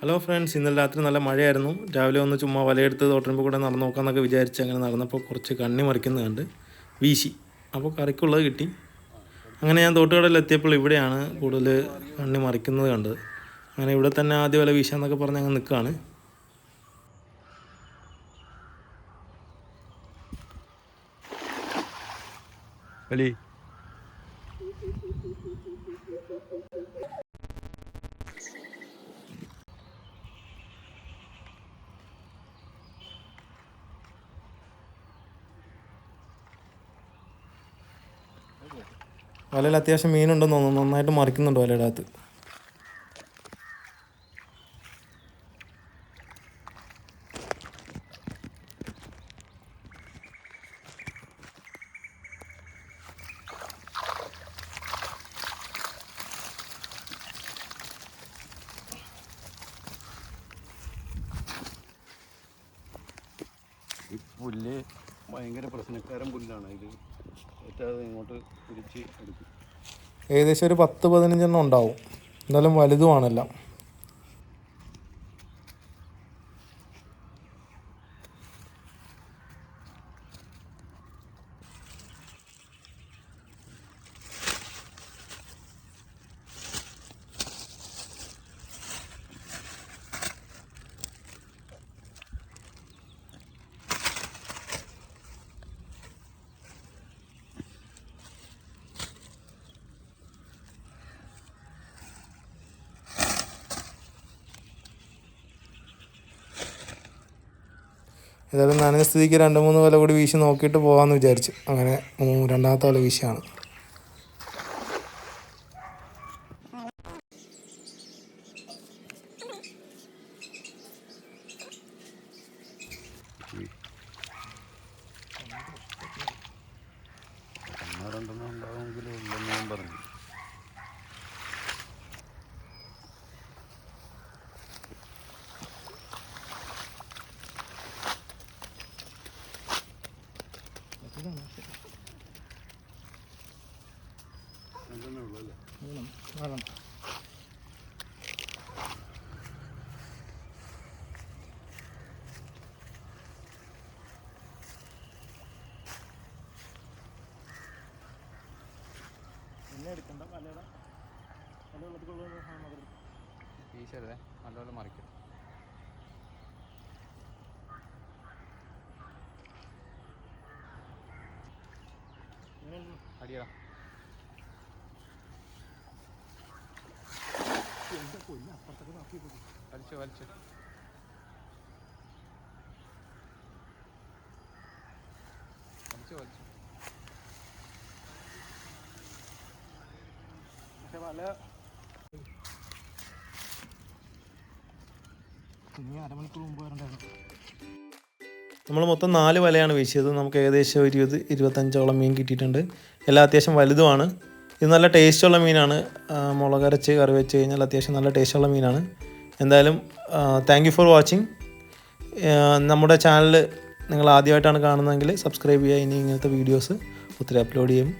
Hello friends ഇന്നലെ രാത്രി നല്ല മഴയായിരുന്നു. രാവിലെ ഒന്ന് ചുമ്മാ വലയെടുത്ത് തോട്ടമ്പ് കൂടെ നടന്നു നോക്കാമെന്നൊക്കെ വിചാരിച്ച് അങ്ങനെ നടന്നപ്പോൾ കുറച്ച് കണ്ണി മറിക്കുന്നത് കണ്ട് വീശി. അപ്പോൾ കറിക്കുള്ളത് കിട്ടി. അങ്ങനെ ഞാൻ തോട്ടുകടയിൽ എത്തിയപ്പോൾ ഇവിടെയാണ് കൂടുതൽ കണ്ണി മറിക്കുന്നത് കണ്ടത്. അങ്ങനെ ഇവിടെ തന്നെ ആദ്യം വല വീശാന്നൊക്കെ പറഞ്ഞ് അങ്ങ് നിൽക്കുകയാണ്. കളി വലയിൽ അത്യാവശ്യം മീനുണ്ടെന്ന് തോന്നുന്നു. നന്നായിട്ട് മറിക്കുന്നുണ്ട് വലയുടെ അകത്ത്. പുല്ല് ഭയങ്കര പ്രശ്നക്കാരൻ പുല്ലാണ്. ഇത് ഏകദേശം ഒരു പത്ത് പതിനഞ്ചെണ്ണം ഉണ്ടാവും. എന്നാലും വലുതുമാണെല്ലാം ഏതായാലും നനഞ്ഞ സ്ഥിതിക്ക് രണ്ട് മൂന്ന് വല കൂടി വീശി നോക്കിയിട്ട് പോകാമെന്ന് വിചാരിച്ചു. അങ്ങനെ രണ്ടാമത്തെ വല വീശിയാണ്. രണ്ടെണ്ണം ഉണ്ടാവുമെങ്കിലും ഇല്ലെന്ന് ഞാൻ പറഞ്ഞു രണ്ടെണ്ണേ ഉള്ളൂ അല്ലേ വീശരുതേ നല്ലപോലെ മറിക്കും അടിയടാ. വലിച്ചു വലിച്ചു. വലിച്ചു വലിച്ചു. നമ്മൾ മൊത്തം നാല് വലയാണ് വീശിയത്. നമുക്ക് ഏകദേശം ഒരു ഇരുപത് ഇരുപത്തഞ്ചോളം മീൻ കിട്ടിയിട്ടുണ്ട്. എല്ലാം അത്യാവശ്യം വലുതുമാണ്. ഇത് നല്ല ടേസ്റ്റുള്ള മീനാണ്. മുളകരച്ച് കറി വെച്ച് കഴിഞ്ഞാൽ അത്യാവശ്യം നല്ല ടേസ്റ്റുള്ള മീനാണ്. എന്തായാലും താങ്ക് യു ഫോർ വാച്ചിങ് നമ്മുടെ ചാനൽ നിങ്ങൾ ആദ്യമായിട്ടാണ് കാണുന്നതെങ്കിൽ സബ്സ്ക്രൈബ് ചെയ്യുക. ഇനി ഇങ്ങനത്തെ വീഡിയോസ് ഒത്തിരി അപ്ലോഡ് ചെയ്യും.